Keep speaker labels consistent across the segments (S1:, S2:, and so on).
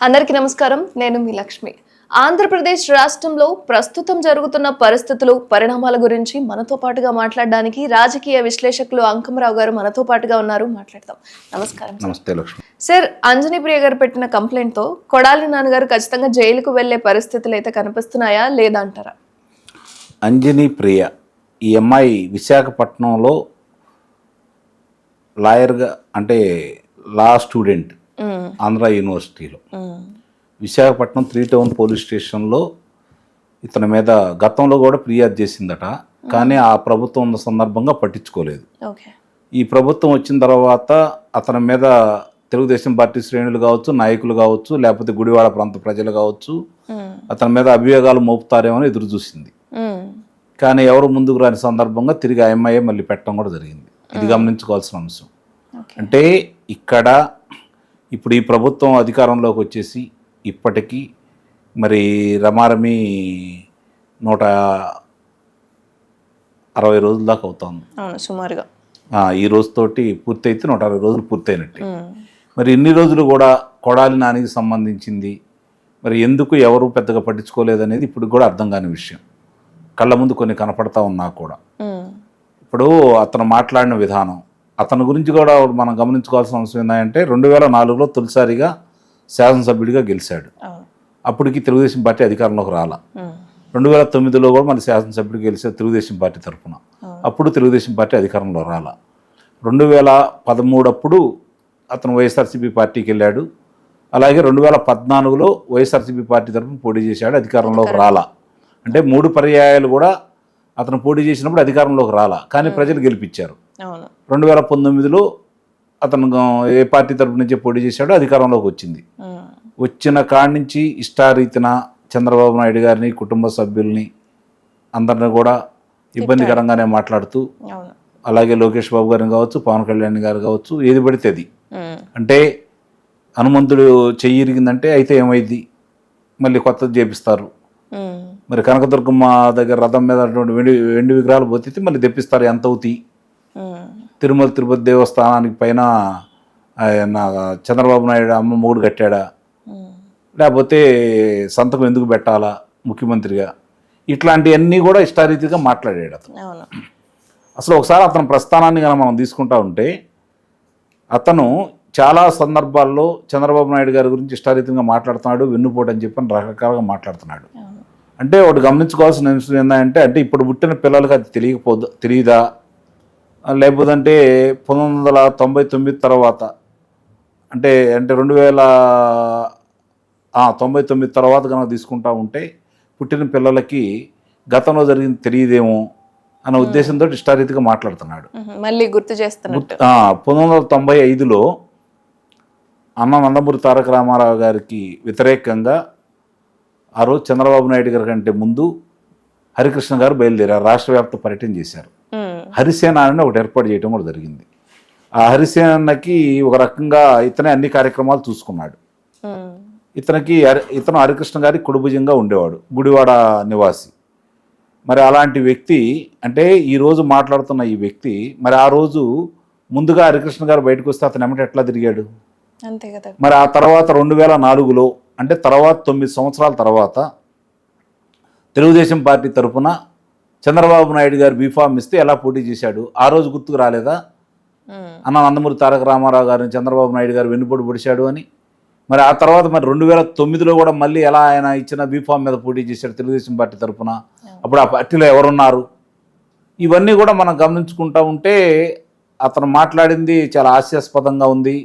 S1: అందరికీ నమస్కారం. నేను మీ లక్ష్మి. ఆంధ్రప్రదేశ్ రాష్ట్రంలో ప్రస్తుతం జరుగుతున్న పరిస్థితులు పరిణామాల గురించి మనతో పాటుగా మాట్లాడడానికి రాజకీయ విశ్లేషకులు అంకమరావు గారు మనతో పాటుగా ఉన్నారు. మాట్లాడదాం. నమస్కారం సార్.
S2: నమస్తే లక్ష్మి.
S1: సార్ అంజనీ ప్రియ గారు పెట్టిన కంప్లైంట్తో కొడాలి నాన్నగారు ఖచ్చితంగా జైలుకు వెళ్ళే పరిస్థితులు అయితే కనిపిస్తున్నాయా? లేదా అంటారా?
S2: అంజనీ ప్రియ ఈ అమ్మాయి విశాఖపట్నంలో లాయర్గా అంటే లా స్టూడెంట్. ఆంధ్ర యూనివర్సిటీలో. విశాఖపట్నం త్రీ టౌన్ పోలీస్ స్టేషన్లో ఇతని మీద గతంలో కూడా ఫిర్యాదు చేసిందట. కానీ ఆ. ప్రభుత్వం ఉన్న సందర్భంగా పట్టించుకోలేదు. ఈ ప్రభుత్వం వచ్చిన తర్వాత అతని మీద తెలుగుదేశం పార్టీ శ్రేణులు కావచ్చు నాయకులు కావచ్చు లేకపోతే గుడివాడ ప్రాంత ప్రజలు కావచ్చు అతని మీద అభియోగాలు మోపుతారేమో ఎదురు చూసింది. కానీ ఎవరు ముందుకు రాని సందర్భంగా తిరిగి ఆ అమ్మాయి మళ్ళీ పెట్టడం కూడా జరిగింది. ఇది గమనించుకోవాల్సిన అంశం. అంటే ఇక్కడ ఇప్పుడు ఈ ప్రభుత్వం అధికారంలోకి వచ్చేసి ఇప్పటికీ మరి రమారమి నూట అరవై రోజుల దాకా అవుతుంది.
S1: సుమారుగా.
S2: ఈ రోజుతోటి పూర్తయితే నూట అరవై రోజులు పూర్తయినట్టు. మరి ఇన్ని రోజులు కూడా కొడాలి నానికి సంబంధించింది. మరి ఎందుకు ఎవరు పెద్దగా పట్టించుకోలేదనేది ఇప్పుడు కూడా అర్థం కాని విషయం. కళ్ళ ముందు కొన్ని కనపడతా ఉన్నా కూడా. ఇప్పుడు అతను మాట్లాడిన విధానం అతని గురించి కూడా మనం గమనించుకోవాల్సిన అవసరం ఏంటంటే రెండు వేల నాలుగులో తొలిసారిగా శాసనసభ్యుడిగా గెలిచాడు. అప్పటికి తెలుగుదేశం పార్టీ అధికారంలోకి రాల. రెండు వేల తొమ్మిదిలో కూడా మళ్ళీ శాసనసభ్యుడికి గెలిచాడు తెలుగుదేశం పార్టీ తరఫున. అప్పుడు తెలుగుదేశం పార్టీ అధికారంలో రాల. రెండు వేల పదమూడు అప్పుడు అతను వైఎస్ఆర్సీపీ పార్టీకి వెళ్ళాడు. అలాగే రెండు వేల పద్నాలుగులో వైఎస్ఆర్సీపీ పార్టీ తరఫున పోటీ చేశాడు అధికారంలోకి రాల. అంటే మూడు పర్యాయాలు కూడా అతను పోటీ చేసినప్పుడు అధికారంలోకి రాల కానీ ప్రజలు గెలిపించారు. రెండు వేల పంతొమ్మిదిలో అతను ఏ పార్టీ తరపు నుంచే పోటీ చేశాడో అధికారంలోకి వచ్చింది. వచ్చిన కాడి నుంచి ఇష్టారీతిన చంద్రబాబు నాయుడు గారిని కుటుంబ సభ్యుల్ని అందరిని కూడా ఇబ్బందికరంగానే మాట్లాడుతూ అలాగే లోకేష్ బాబు గారిని కావచ్చు పవన్ కళ్యాణ్ గారు కావచ్చు ఏది పడితే అది. అంటే హనుమంతుడు చెయ్యి ఇరిగిందంటే అయితే ఏమైంది? మళ్ళీ కొత్తది చేపిస్తారు. మరి కనకదుర్గమ్మ దగ్గర రథం మీద అటువంటి వెండి వెండి విగ్రహాలు పోతే మళ్ళీ తెప్పిస్తారు ఎంత అవుతాయి? తిరుమల తిరుపతి దేవస్థానానికి పైన ఆయన చంద్రబాబు నాయుడు అమ్మ మూడు కట్టాడా? లేకపోతే సంతకం ఎందుకు పెట్టాలా ముఖ్యమంత్రిగా? ఇట్లాంటివన్నీ కూడా ఇష్టారీతిగా మాట్లాడాడు అతను. అసలు ఒకసారి అతని ప్రస్థానాన్ని కనుక మనం తీసుకుంటా ఉంటే అతను చాలా సందర్భాల్లో చంద్రబాబు నాయుడు గారి గురించి ఇష్టారీతంగా మాట్లాడుతున్నాడు వెన్నుపోటు అని చెప్పని రకరకాలుగా మాట్లాడుతున్నాడు. అంటే ఒకటి గమనించుకోవాల్సిన అంశం ఏంటంటే అంటే ఇప్పుడు పుట్టిన పిల్లలకి అది తెలియకపోదు తెలియదా లేకపోతే పంతొమ్మిది వందల తొంభై తొమ్మిది తర్వాత అంటే అంటే రెండు వేల తొంభై తొమ్మిది తర్వాత కనుక తీసుకుంటా ఉంటే పుట్టిన పిల్లలకి గతంలో జరిగింది తెలియదేమో అన్న ఉద్దేశంతో ఇష్టారీతిగా మాట్లాడుతున్నాడు.
S1: మళ్ళీ గుర్తు చేస్తున్నట్టు.
S2: ఆ, పంతొమ్మిది వందల తొంభై ఐదులో అన్న నందమూరి తారక రామారావు గారికి వ్యతిరేకంగా ఆ రోజు చంద్రబాబు నాయుడు గారి కంటే ముందు హరికృష్ణ గారు బయలుదేరారు రాష్ట్ర వ్యాప్త పర్యటన చేశారు. హరిసేన అని ఒకటి ఏర్పాటు చేయడం కూడా జరిగింది. ఆ హరిసేనకి ఒక రకంగా ఇతనే అన్ని కార్యక్రమాలు చూసుకున్నాడు. ఇతనికి ఇతను హరికృష్ణ గారి కుడుభుజంగా ఉండేవాడు గుడివాడ నివాసి. మరి అలాంటి వ్యక్తి అంటే ఈ రోజు మాట్లాడుతున్న ఈ వ్యక్తి మరి ఆ రోజు ముందుగా హరికృష్ణ గారు బయటకు వస్తే అతను ఎమ్మట ఎట్లా తిరిగాడు?
S1: అంతే కదా.
S2: మరి ఆ తర్వాత రెండు వేల నాలుగులో అంటే తర్వాత తొమ్మిది సంవత్సరాల తర్వాత తెలుగుదేశం పార్టీ తరఫున చంద్రబాబు నాయుడు గారు బీఫామ్ ఇస్తే ఎలా పోటీ చేశాడు? ఆ రోజు గుర్తుకు రాలేదా? అన్న నందమూరి తారక రామారావు గారిని చంద్రబాబు నాయుడు గారు వెన్నుపోటు పొడిచాడు అని. మరి ఆ తర్వాత మరి రెండు వేల తొమ్మిదిలో కూడా మళ్ళీ ఎలా ఆయన ఇచ్చిన బీఫామ్ మీద పోటీ చేశాడు తెలుగుదేశం పార్టీ తరఫున అప్పుడు ఆ పార్టీలో ఎవరున్నారు? ఇవన్నీ కూడా మనం గమనించుకుంటా ఉంటే అతను మాట్లాడింది చాలా హాస్యాస్పదంగా ఉంది.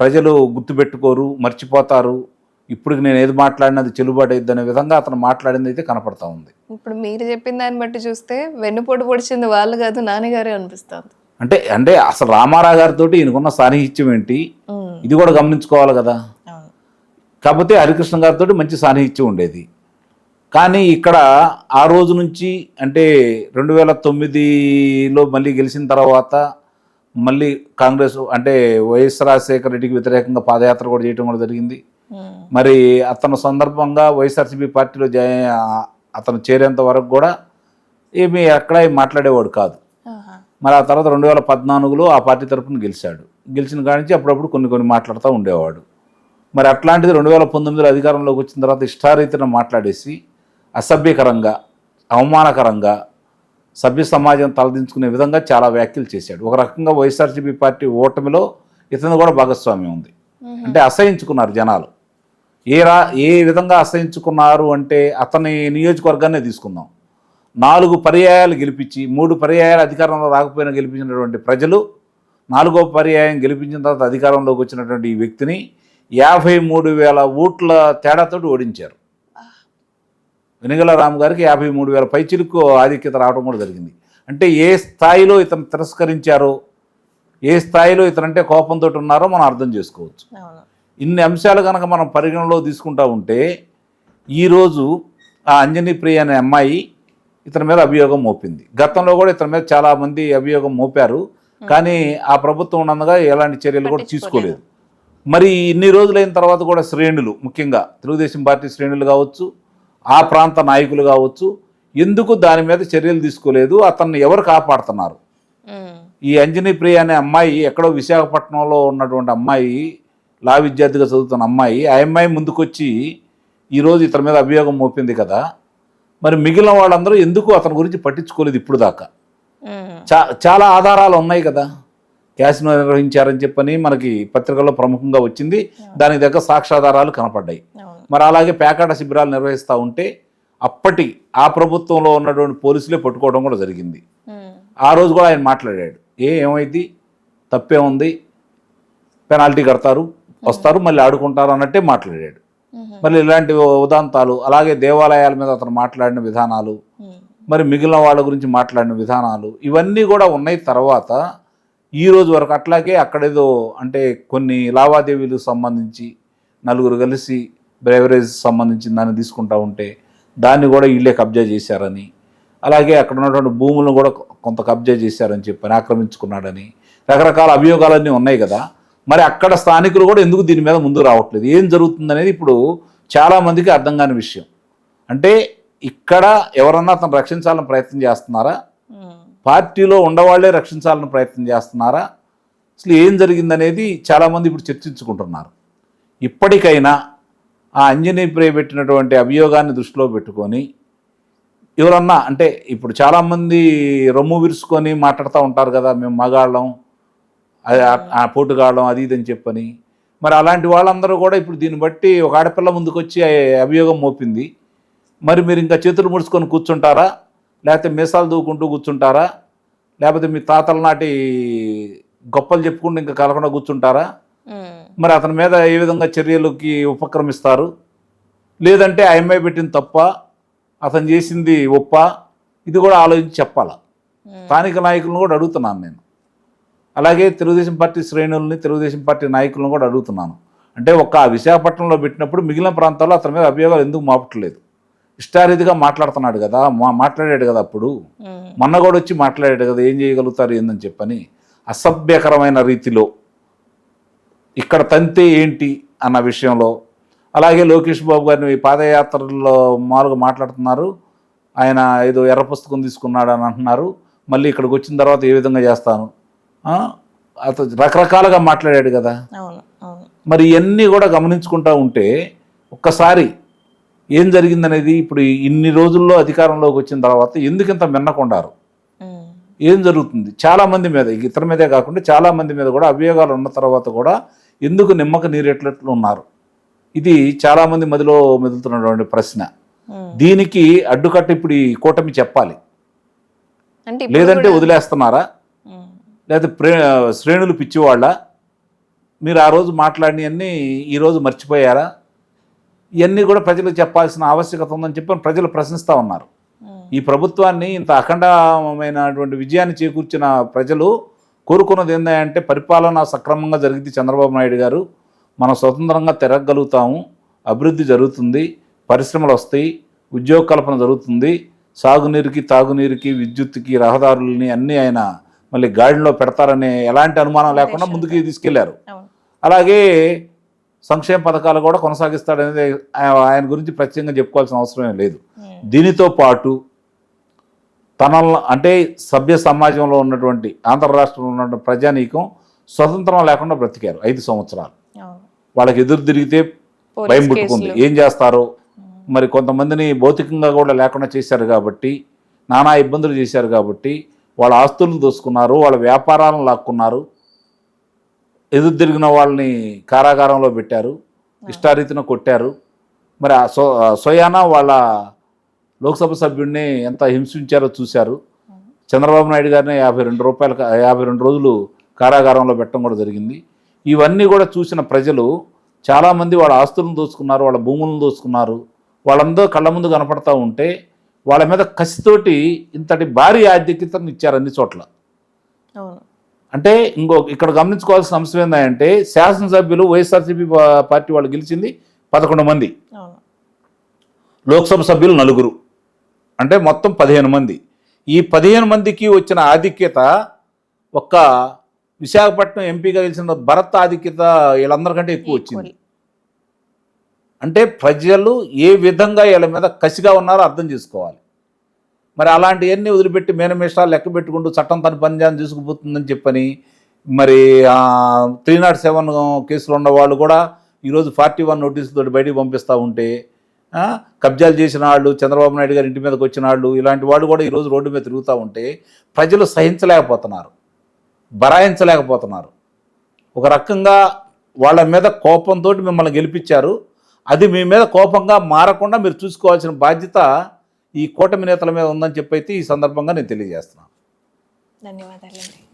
S2: ప్రజలు గుర్తుపెట్టుకోరు మర్చిపోతారు. ఇప్పుడు నేను ఏది మాట్లాడినది చెల్లుబాటు అనే విధంగా అతను మాట్లాడింది అయితే కనపడతా ఉంది.
S1: ఇప్పుడు మీరు చెప్పిన దాన్ని బట్టి చూస్తే వెన్నుపోటు పొడిచింది వాళ్ళు కాదు నాన్నగారే అనిపిస్తుంది.
S2: అంటే అంటే అసలు రామారావు గారితో ఈయనకున్న సాన్నిహిత్యం ఏంటి? ఇది కూడా గమనించుకోవాలి కదా. కాకపోతే హరికృష్ణ గారితో మంచి సాన్నిహిత్యం ఉండేది. కానీ ఇక్కడ ఆ రోజు నుంచి అంటే రెండు వేల తొమ్మిదిలో మళ్ళీ గెలిచిన తర్వాత మళ్ళీ కాంగ్రెస్ అంటే వైఎస్ రాజశేఖర రెడ్డికి వ్యతిరేకంగా పాదయాత్ర కూడా చేయడం కూడా జరిగింది. మరి అతను సందర్భంగా వైఎస్ఆర్సీపీ పార్టీలో అతను చేరేంత వరకు కూడా ఏమీ ఎక్కడ మాట్లాడేవాడు కాదు. మరి ఆ తర్వాత రెండు వేల పద్నాలుగులో ఆ పార్టీ తరఫున గెలిచాడు. గెలిచిన కాడి నుంచి అప్పుడప్పుడు కొన్ని కొన్ని మాట్లాడుతూ ఉండేవాడు. మరి అట్లాంటిది రెండు వేల పంతొమ్మిదిలో అధికారంలోకి వచ్చిన తర్వాత ఇష్టారీతిన మాట్లాడేసి అసభ్యకరంగా అవమానకరంగా సభ్య సమాజం తలదించుకునే విధంగా చాలా వ్యాఖ్యలు చేశాడు. ఒక రకంగా వైఎస్ఆర్సీపీ పార్టీ ఓటమిలో ఇతను కూడా భాగస్వామ్యం ఉంది. అంటే అసహించుకున్నారు జనాలు. ఏ రా ఏ విధంగా అసహించుకున్నారు అంటే అతని నియోజకవర్గాన్ని తీసుకుందాం. నాలుగు పర్యాయాలు గెలిపించి మూడు పర్యాయాలు అధికారంలో రాకపోయినా గెలిపించినటువంటి ప్రజలు నాలుగో పర్యాయం గెలిపించిన తర్వాత అధికారంలోకి వచ్చినటువంటి ఈ వ్యక్తిని యాభై మూడు వేల ఓట్ల తేడాతోటి ఓడించారు. వెనుగల రామ్ గారికి యాభై మూడు వేల పైచిలకు ఆధిక్యత రావడం కూడా జరిగింది. అంటే ఏ స్థాయిలో ఇతను తిరస్కరించారో ఏ స్థాయిలో ఇతనంటే కోపంతో ఉన్నారో మనం అర్థం చేసుకోవచ్చు. ఇన్ని అంశాలు కనుక మనం పరిగణలో తీసుకుంటా ఉంటే ఈరోజు ఆ అంజనీ ప్రియ అనే అమ్మాయి ఇతని మీద అభియోగం మోపింది. గతంలో కూడా ఇతని మీద చాలామంది అభియోగం మోపారు. కానీ ఆ ప్రభుత్వం ఉన్నందుగా ఎలాంటి చర్యలు కూడా తీసుకోలేదు. మరి ఇన్ని రోజులైన తర్వాత కూడా శ్రేణులు ముఖ్యంగా తెలుగుదేశం పార్టీ శ్రేణులు కావచ్చు ఆ ప్రాంత నాయకులు కావచ్చు ఎందుకు దాని మీద చర్యలు తీసుకోలేదు అతన్ని ఎవరు కాపాడుతున్నారు. ఈ అంజనీ ప్రియ అనే అమ్మాయి ఎక్కడో విశాఖపట్నంలో ఉన్నటువంటి అమ్మాయి లా విద్యార్థిగా చదువుతున్న అమ్మాయి ఆ అమ్మాయి ముందుకొచ్చి ఈరోజు ఇతని మీద అభియోగం మోపింది కదా. మరి మిగిలిన వాళ్ళందరూ ఎందుకు అతని గురించి పట్టించుకోలేదు ఇప్పుడు దాకా? చాలా ఆధారాలు ఉన్నాయి కదా. క్యాసినో నిర్వహించారని చెప్పని మనకి పత్రికల్లో ప్రముఖంగా వచ్చింది. దానికి దగ్గర సాక్ష్యాధారాలు కనపడ్డాయి. మరి అలాగే పేకాట శిబిరాలు నిర్వహిస్తూ ఉంటే అప్పటి ఆ ప్రభుత్వంలో ఉన్నటువంటి పోలీసులే పట్టుకోవడం కూడా జరిగింది. ఆ రోజు కూడా ఆయన మాట్లాడాడు. ఏ ఏమైంది? తప్పే ఉంది. పెనాల్టీ కడతారు వస్తారు మళ్ళీ ఆడుకుంటారు అన్నట్టే మాట్లాడాడు. మళ్ళీ ఇలాంటి ఉదాంతాలు అలాగే దేవాలయాల మీద అతను మాట్లాడిన విధానాలు. మరి మిగిలిన వాళ్ళ గురించి మాట్లాడిన విధానాలు ఇవన్నీ కూడా ఉన్నాయి. తర్వాత ఈ రోజు వరకు అట్లాగే అక్కడేదో అంటే కొన్ని లావాదేవీలకు సంబంధించి నలుగురు కలిసి బ్రేవరేజ్ సంబంధించిన దాన్ని తీసుకుంటా ఉంటే దాన్ని కూడా వీళ్ళే కబ్జా చేశారని అలాగే అక్కడ ఉన్నటువంటి భూములను కూడా కొంత కబ్జా చేశారని చెప్పని ఆక్రమించుకున్నాడని రకరకాల అభియోగాలన్నీ ఉన్నాయి కదా. మరి అక్కడ స్థానికులు కూడా ఎందుకు దీని మీద ముందుకు రావట్లేదు? ఏం జరుగుతుందనేది ఇప్పుడు చాలామందికి అర్థం కాని విషయం. అంటే ఇక్కడ ఎవరన్నా అతను రక్షించాలని ప్రయత్నం చేస్తున్నారా. పార్టీలో ఉండవాళ్ళే రక్షించాలని ప్రయత్నం చేస్తున్నారా? అసలు ఏం జరిగిందనేది చాలామంది ఇప్పుడు చర్చించుకుంటున్నారు. ఇప్పటికైనా ఆ అంజనీ ప్రియ పెట్టినటువంటి అభియోగాన్ని దృష్టిలో పెట్టుకొని ఎవరన్నా అంటే ఇప్పుడు చాలామంది రొమ్ము విరుచుకొని మాట్లాడుతూ ఉంటారు కదా మేము మగాళ్ళం అది ఆ- పోటుగాళ్ళం అది ఇది అని చెప్పని. మరి అలాంటి వాళ్ళందరూ కూడా ఇప్పుడు దీన్ని బట్టి ఒక ఆడపిల్ల ముందుకొచ్చి ఆ అభియోగం మోపింది. మరి మీరు ఇంకా చేతులు ముడుచుకొని కూర్చుంటారా? లేకపోతే మీసాలు దూకుంటూ కూర్చుంటారా? లేకపోతే మీ తాతల నాటి గొప్పలు చెప్పుకుంటూ ఇంకా కలకుండా కూర్చుంటారా? మరి అతని మీద ఏ విధంగా చర్యలకి ఉపక్రమిస్తారు? లేదంటే ఆ అమ్మాయి పెట్టిన తప్ప అతను చేసింది ఒప్ప? ఇది కూడా ఆలోచించి చెప్పాలా. స్థానిక నాయకులను కూడా అడుగుతున్నాను నేను. అలాగే తెలుగుదేశం పార్టీ శ్రేణుల్ని తెలుగుదేశం పార్టీ నాయకులను కూడా అడుగుతున్నాను. అంటే ఒక్క విశాఖపట్నంలో పెట్టినప్పుడు మిగిలిన ప్రాంతాల్లో అతని మీద అభియోగాలు ఎందుకు మాపట్లేదు? ఇష్టారీతిగా మాట్లాడుతున్నాడు కదా మా మాట్లాడాడు కదా అప్పుడు. మొన్న కూడా వచ్చి మాట్లాడాడు కదా ఏం చేయగలుగుతారు ఏందని చెప్పని. అసభ్యకరమైన రీతిలో. ఇక్కడ తంతే ఏంటి అన్న విషయంలో. అలాగే లోకేష్ బాబు గారిని పాదయాత్రలో మామూలుగా మాట్లాడుతున్నారు. ఆయన ఏదో ఎర్ర పుస్తకం తీసుకున్నాడు అని అంటున్నారు. మళ్ళీ ఇక్కడికి వచ్చిన తర్వాత ఏ విధంగా చేస్తాను? అతను రకరకాలుగా మాట్లాడాడు కదా. మరి ఇవన్నీ కూడా గమనించుకుంటా ఉంటే ఒక్కసారి ఏం జరిగిందనేది ఇప్పుడు ఇన్ని రోజుల్లో అధికారంలోకి వచ్చిన తర్వాత ఎందుకు ఇంత మిన్నకొండారు. ఏం జరుగుతుంది? చాలా మంది మీద ఇతర మీదే కాకుండా చాలా మంది మీద కూడా అభియోగాలు ఉన్న తర్వాత కూడా ఎందుకు నిమ్మక నీరెట్లట్లు ఉన్నారు? ఇది చాలా మంది మదిలో మెదులుతున్నటువంటి ప్రశ్న. దీనికి అడ్డుకట్ట ఇప్పుడు ఈ కూటమి చెప్పాలి. లేదంటే వదిలేస్తున్నారా. లేకపోతే ప్రే శ్రేణులు పిచ్చివాళ్ళ? మీరు ఆ రోజు మాట్లాడినవన్నీ ఈరోజు మర్చిపోయారా? ఇవన్నీ కూడా ప్రజలకు చెప్పాల్సిన ఆవశ్యకత ఉందని చెప్పి ప్రజలు ప్రశ్నిస్తూ ఉన్నారు. ఈ ప్రభుత్వాన్ని ఇంత అఖండమైనటువంటి విజయాన్ని చేకూర్చిన ప్రజలు కోరుకున్నది ఏంటంటే పరిపాలన సక్రమంగా జరిగింది చంద్రబాబు నాయుడు గారు. మనం స్వతంత్రంగా తిరగలుగుతాము అభివృద్ధి జరుగుతుంది. పరిశ్రమలు వస్తాయి. ఉద్యోగ కల్పన జరుగుతుంది. సాగునీరుకి తాగునీరుకి విద్యుత్తుకి రహదారులని అన్నీ ఆయన మళ్ళీ గాడిలో పెడతారనే ఎలాంటి అనుమానం లేకుండా ముందుకు
S1: తీసుకెళ్ళారు.
S2: అలాగే సంక్షేమ పథకాలు కూడా కొనసాగిస్తాడనేది ఆయన- గురించి ప్రత్యేకంగా చెప్పుకోవాల్సిన అవసరమే లేదు.
S1: ఉమ్.
S2: దీనితో పాటు తన అంటే సభ్య సమాజంలో ఉన్నటువంటి ఆంధ్ర రాష్ట్రంలో ఉన్నటువంటి ప్రజానీకం స్వతంత్రం లేకుండా బ్రతికారు ఐదు సంవత్సరాలు. వాళ్ళకి ఎదురు తిరిగితే భయం పుట్టుకుంది. ఏం చేస్తారో? మరి కొంతమందిని భౌతికంగా కూడా లేకుండా చేశారు కాబట్టి నానా ఇబ్బందులు చేశారు కాబట్టి వాళ్ళ ఆస్తులను దోసుకున్నారు వాళ్ళ వ్యాపారాలను లాక్కున్నారు. ఎదురు తిరిగిన వాళ్ళని కారాగారంలో పెట్టారు. ఇష్టారీతిన కొట్టారు. మరి ఆ సో సోయానా వాళ్ళ లోక్సభ సభ్యుడిని ఎంత హింసించారో చూశారు. చంద్రబాబు నాయుడు గారిని యాభై రెండు రూపాయల యాభై రెండు రోజులు కారాగారంలో పెట్టడం కూడా జరిగింది. ఇవన్నీ కూడా చూసిన ప్రజలు చాలామంది వాళ్ళ ఆస్తులను దోచుకున్నారు వాళ్ళ భూములను దోచుకున్నారు. వాళ్ళందరూ కళ్ళ ముందు కనపడతా ఉంటే వాళ్ళ మీద కసితోటి ఇంతటి భారీ ఆధిక్యతను ఇచ్చారు అన్ని చోట్ల. అంటే ఇంకో ఇక్కడ గమనించుకోవాల్సిన అంశం ఏంటంటే శాసనసభ్యులు వైఎస్ఆర్సీపీ పార్టీ వాళ్ళు గెలిచింది పదకొండు మంది. లోక్సభ సభ్యులు నలుగురు. అంటే మొత్తం పదిహేను మంది. ఈ పదిహేను మందికి వచ్చిన ఆధిక్యత ఒక్క విశాఖపట్నం ఎంపీగా గెలిచిన భరత్ ఆధిక్యత వీళ్ళందరికంటే ఎక్కువ వచ్చింది. అంటే ప్రజలు ఏ విధంగా వీళ్ళ మీద కసిగా ఉన్నారో అర్థం చేసుకోవాలి. మరి అలాంటివన్నీ వదిలిపెట్టి మేనమేషాలు లెక్క పెట్టుకుంటూ చట్టం తన పనిచేయాలని తీసుకుపోతుందని చెప్పని మరి త్రీ నాట్ సెవెన్ కేసులో ఉన్న వాళ్ళు కూడా ఈరోజు ఫార్టీ వన్ నోటీసులతో బయటికి పంపిస్తూ ఉంటే కబ్జాలు చేసిన వాళ్ళు చంద్రబాబు నాయుడు గారి ఇంటి మీదకి వచ్చిన వాళ్ళు ఇలాంటి వాళ్ళు కూడా ఈరోజు రోడ్డు మీద తిరుగుతూ ఉంటే ప్రజలు సహించలేకపోతున్నారు. బరాయించలేకపోతున్నారు. ఒక రకంగా వాళ్ళ మీద కోపంతో మిమ్మల్ని గెలిపించారు. అది మీ మీద కోపంగా మారకుండా మీరు చూసుకోవాల్సిన బాధ్యత ఈ కూటమి నేతల మీద ఉందని చెప్పైతే ఈ సందర్భంగా నేను తెలియజేస్తున్నాను.
S1: ధన్యవాదాలండి.